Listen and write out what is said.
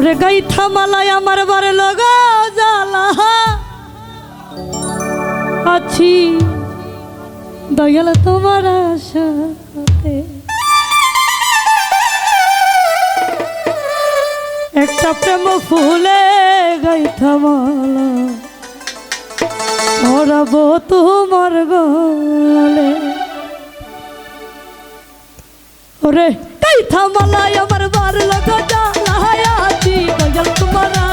ওরে গাই থামালাই আমার বারে লগা জালা আছি, দয়াল তোমার আশাতে। একটা প্রেম ফুলে গাই থামালা ধরাব তোমার গলে। ওরে গাই থামালাই আমার বার লগা জালা কয়ল তোমারা